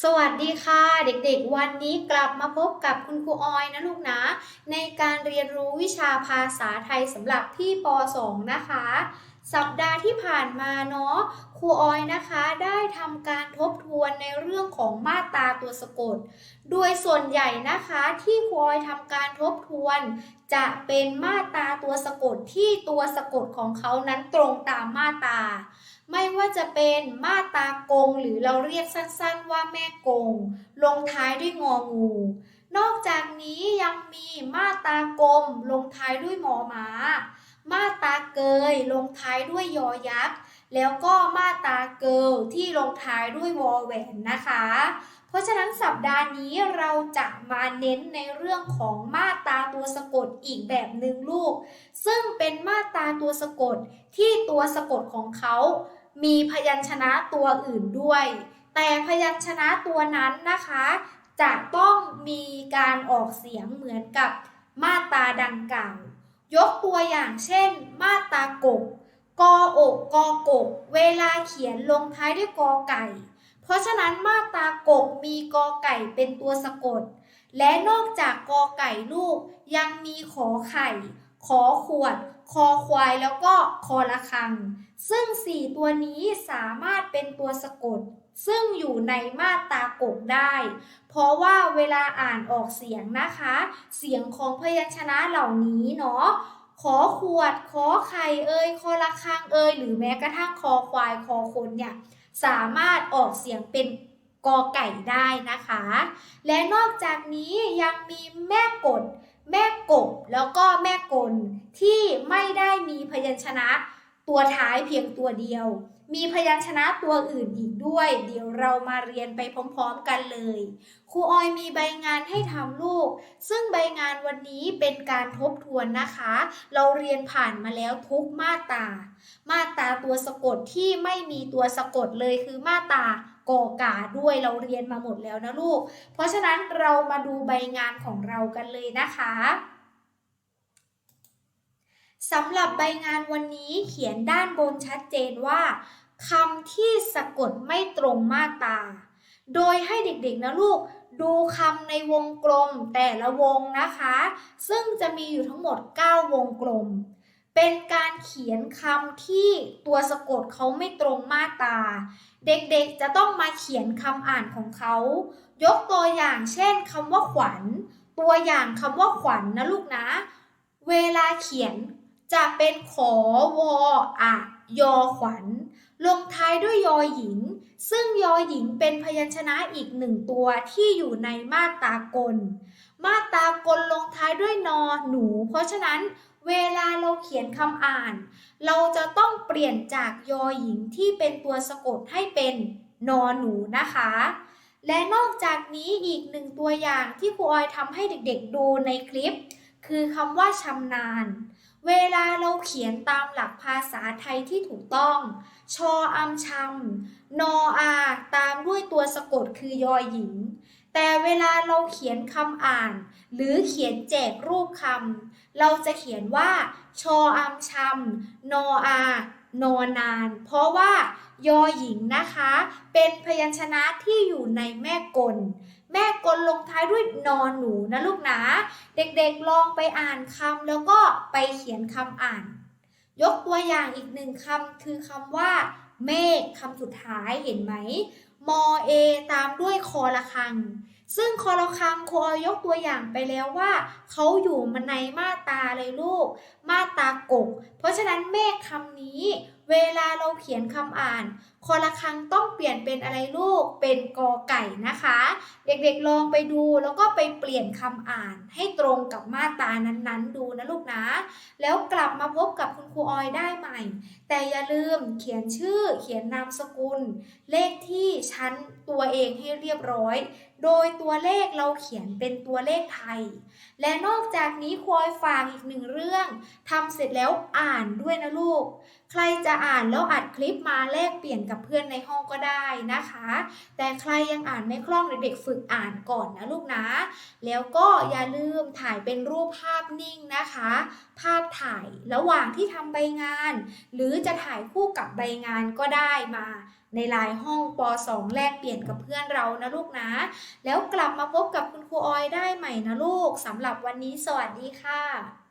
สวัสดีค่ะเด็กๆ วันนี้กลับมาพบกับคุณครูออยนะลูกนะ ในการเรียนรู้วิชาภาษาไทยสำหรับพี่ป .2 นะคะ สัปดาห์ที่ผ่านมาเนาะครูออยนะคะได้ทำการทบทวนในเรื่องของมาตราตัวสะกด โดยส่วนใหญ่นะคะที่ครูออยทำการทบทวน จะเป็นมาตราตัวสะกดที่ตัวสะกดของเขานั้นตรงตามมาตรา ไม่ว่าจะเป็นมาตากง หรือเราเรียกสั้นๆว่าแม่กง ลงท้ายด้วยงองู นอกจากนี้ยังมีมาตากลมลงท้ายด้วยหมอม้ามาตาเกย ลงท้ายด้วยยอยักษ์ แล้วก็มาตราเกิลที่ลงท้ายด้วยวอแหวนนะคะ เพราะฉะนั้นสัปดาห์นี้เราจะมาเน้นในเรื่องของมาตราตัวสะกดอีกแบบหนึ่งลูก ซึ่งเป็นมาตราตัวสะกดที่ตัวสะกดของเขา มีพยัญชนะตัวอื่นด้วย แต่พยัญชนะตัวนั้นนะคะ จะต้องมีการออกเสียงเหมือนกับมาตราดังกล่าวยกตัวอย่างเช่น มาตรากก กออกกอกก เวลาเขียนลงท้ายด้วยกอไก่ เพราะฉะนั้นมาตรากกมีกอไก่เป็นตัวสะกด และนอกจากกอไก่ลูกยังมีขอไข่ ขอขวด คอควายแล้วก็คอละคัง ซึ่ง4ตัวนี้สามารถเป็นตัวสะกด ซึ่งอยู่ในมาตรากกได้ เพราะว่าเวลาอ่านออกเสียงนะคะ เสียงของพยัญชนะเหล่านี้เนาะ ขอขวด ขอไข่เอ่ยคอระคังเอ่ยหรือแม้กระทั่งคอควายคอคนเนี่ยสามารถออกเสียงเป็นกอไก่ได้นะคะ และนอกจากนี้ยังมีแม่กด แม่กบ แล้วก็แม่กลที่ไม่ได้มีพยัญชนะ ตัวท้ายเพียงตัวเดียว มีพยัญชนะตัวอื่นอีกด้วย เดี๋ยวเรามาเรียนไปพร้อมๆกันเลย ครูออยมีใบงานให้ทำลูก ซึ่งใบงานวันนี้เป็นการทบทวนนะคะ เราเรียนผ่านมาแล้วทุกมาตรามาตราตัวสะกดที่ไม่มีตัวสะกดเลยคือมาตรากอกาด้วยเราเรียนมาหมดแล้วนะลูก เพราะฉะนั้นเรามาดูใบงานของเรากันเลยนะคะ สำหรับใบงานวันนี้เขียนด้านบนชัดเจนว่าคำที่สะกดไม่ตรงมาตรา โดยให้เด็กๆนะลูกดูคำในวงกลมแต่ละวงนะคะ ซึ่งจะมีอยู่ทั้งหมด 9 วงกลม เป็นการเขียนคำที่ตัวสะกดเขาไม่ตรงมาตรา เด็กๆจะต้องมาเขียนคำอ่านของเขา ยกตัวอย่างเช่นคำว่าขวัญ ตัวอย่างคำว่าขวัญนนะลูกนะ เวลาเขียน จะเป็นขอวออะยอขวัญ ลงท้ายด้วยยอหญิง ซึ่งยอหญิงเป็นพยัญชนะอีกหนึ่งตัวที่อยู่ในมาตรากล มาตรากลลงท้ายด้วยนอหนู เพราะฉะนั้นเวลาเราเขียนคำอ่าน เราจะต้องเปลี่ยนจากยอหญิงที่เป็นตัวสะกดให้เป็นนอหนูนะคะ และนอกจากนี้อีกหนึ่งตัวอย่างที่ครูออยทำให้เด็กๆดูในคลิป คือคำว่าชำนาญ เวลาเราเขียนตามหลักภาษาไทยที่ถูกต้อง ชออัมชำนออาตามด้วยตัวสะกดคือยอหญิง แต่เวลาเราเขียนคำอ่าน หรือเขียนแจกรูปคำเราจะเขียนว่า ชออัมชำนออานอนาน เพราะว่ายอหญิงนะคะ เป็นพยัญชนะที่อยู่ในแม่กล แม่กลลงท้ายด้วยนอนหนูนะลูกนะ เด็กๆลองไปอ่านคำแล้วก็ไปเขียนคำอ่าน ยกตัวอย่างอีกหนึ่งคำคือคำว่า เมฆคำสุดท้ายเห็นไหมมอเอตามด้วยคอละคัง ซึ่งคอละคังครูอยกตัวอย่างไปแล้วว่าเขาอยู่มาในมาตาเลยลูก มาตากก เพราะฉะนั้นเมฆคำนี้ เวลาเราเขียนคำอ่านคอละคังต้องเปลี่ยนเป็นอะไรลูก เป็นกอไก่นะคะ เด็กๆลองไปดูแล้วก็ไปเปลี่ยนคำอ่าน ให้ตรงกับมาตรานั้นๆ ดูนะลูกนะ แล้วกลับมาพบกับคุณครูออยได้ใหม่ แต่อย่าลืมเขียนชื่อ เขียนนามสกุล เลขที่ชั้นตัวเองให้เรียบร้อย โดยตัวเลขเราเขียนเป็นตัวเลขไทย และนอกจากนี้คอยฝากอีกหนึ่งเรื่องทำเสร็จแล้วอ่านด้วยนะลูก ใครจะอ่านแล้วอัดคลิปมาแลกเปลี่ยนกับเพื่อนในห้องก็ได้นะคะ แต่ใครยังอ่านไม่คล่องเด็กๆฝึกอ่านก่อนนะลูกนะ แล้วก็อย่าลืมถ่ายเป็นรูปภาพนิ่งนะคะ ภาพถ่ายระหว่างที่ทำใบงาน หรือจะถ่ายคู่กับใบงานก็ได้มา ในลายห้องป .2 แลกเปลี่ยนกับเพื่อนเรานะลูกนะ แล้วกลับมาพบกับคุณครูออยได้ใหม่นะลูกสำหรับวันนี้สวัสดีค่ะ